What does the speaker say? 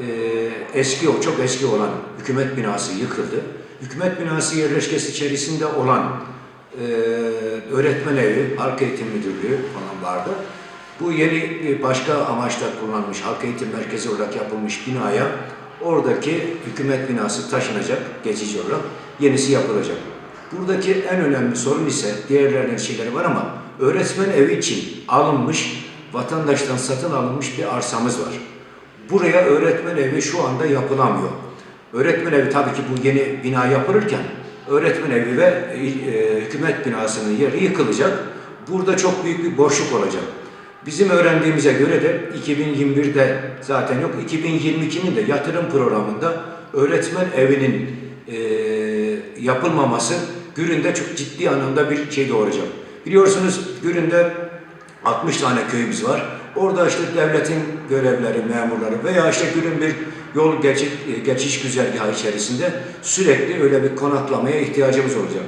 e, eski çok eski olan hükümet binası yıkıldı. Hükümet binası yerleşkesi içerisinde olan e, öğretmen evi, halk eğitim müdürlüğü falan vardı. Bu yeni başka amaçla kullanılmış halk eğitim merkezi olarak yapılmış binaya oradaki hükümet binası taşınacak geçici olarak yenisi yapılacak. Buradaki en önemli sorun ise diğerlerinin şeyleri var ama öğretmen evi için alınmış vatandaştan satın alınmış bir arsamız var. Buraya öğretmen evi şu anda yapılamıyor. Öğretmen evi tabii ki bu yeni bina yapılırken öğretmen evi ve e, hükümet binasının yeri yıkılacak. Burada çok büyük bir boşluk olacak. Bizim öğrendiğimize göre de 2021'de zaten yok, 2022'nin de yatırım programında öğretmen evinin e, yapılmaması Gürün'de çok ciddi anlamda bir şey doğuracak. Biliyorsunuz Gürün'de 60 tane köyümüz var. Orada işte devletin görevleri, memurları veya işte günün bir yol geçiş, geçiş güzergahı içerisinde sürekli öyle bir konaklamaya ihtiyacımız olacak.